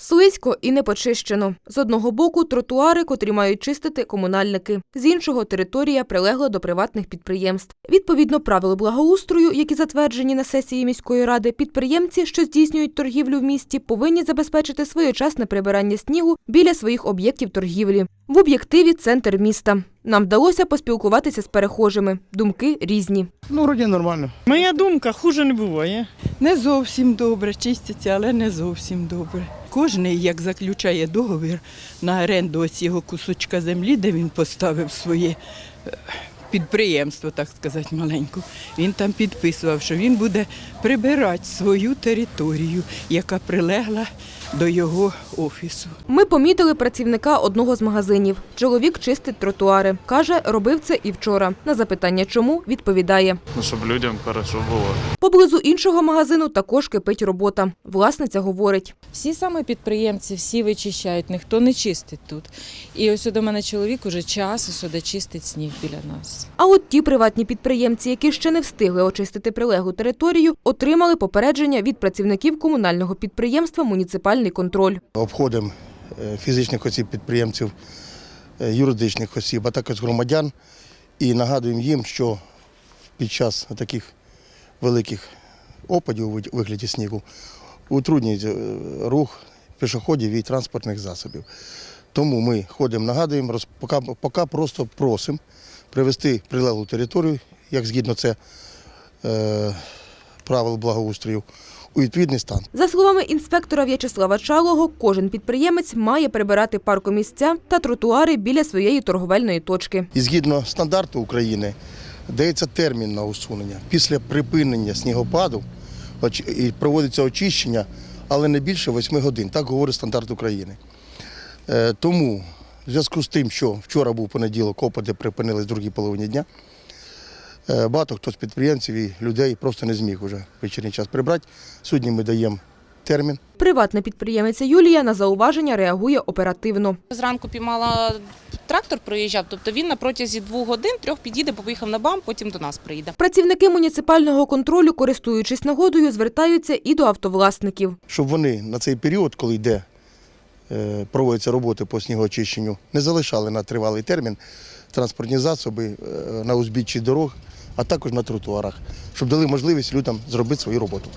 Слизько і не почищено. З одного боку тротуари, котрі мають чистити комунальники. З іншого територія прилегла до приватних підприємств. Відповідно правил благоустрою, які затверджені на сесії міської ради, підприємці, що здійснюють торгівлю в місті, повинні забезпечити своєчасне прибирання снігу біля своїх об'єктів торгівлі. В об'єктиві центр міста. Нам вдалося поспілкуватися з перехожими. Думки різні. Ну, вроді нормально. Моя думка, хуже не буває. Не зовсім добре, чиститься, але не зовсім добре. Кожний, як заключає договір на оренду цього кусочка землі, де він поставив своє е, підприємство, так сказати, маленьку, він там підписував, що він буде прибирати свою територію, яка прилегла до його офісу. Ми помітили працівника одного з магазинів. Чоловік чистить тротуари. Каже, робив це і вчора. На запитання, чому відповідає. Ну, щоб людям хорошо було. Поблизу іншого магазину також кипить робота. Власниця говорить. Всі саме підприємці, всі вичищають, ніхто не чистить тут. І ось до мене чоловік уже час ось сюди чистить сніг біля нас. А от ті приватні підприємці, які ще не встигли очистити прилеглу територію, отримали попередження від працівників комунального підприємства «Муніципальний контроль». Обходимо е, фізичних осіб, підприємців, е, юридичних осіб, а також громадян. І нагадуємо їм, що під час таких великих опадів у вигляді снігу утруднюють е, рух пішоходів і транспортних засобів. Тому ми ходимо, нагадуємо, поки, поки просто просимо привести прилеглу територію, як згідно це правил благоустрою, у відповідний стан. За словами інспектора В'ячеслава Чалого, кожен підприємець має прибирати паркомісця та тротуари біля своєї торговельної точки. І згідно стандарту України дається термін на усунення. Після припинення снігопаду проводиться очищення, але не більше 8 годин. Так говорить стандарт України. Е, Тому в зв'язку з тим, що вчора був понеділок, опади припинились в другій половині дня. Е, Багато хто з підприємців і людей просто не зміг уже вечірній час прибрати. Сьогодні ми даємо термін. Приватна підприємиця Юлія на зауваження реагує оперативно. Зранку піймала трактор, проїжджав, тобто він на протязі двох годин трьох підійде, поїхав на БАМ, потім до нас приїде. Працівники муніципального контролю, користуючись нагодою, звертаються і до автовласників. щоб вони на цей період, коли йде, проводяться роботи по снігоочищенню, не залишали на тривалий термін транспортні засоби е, на узбіччі дорог, а також на тротуарах, щоб дали можливість людям зробити свою роботу.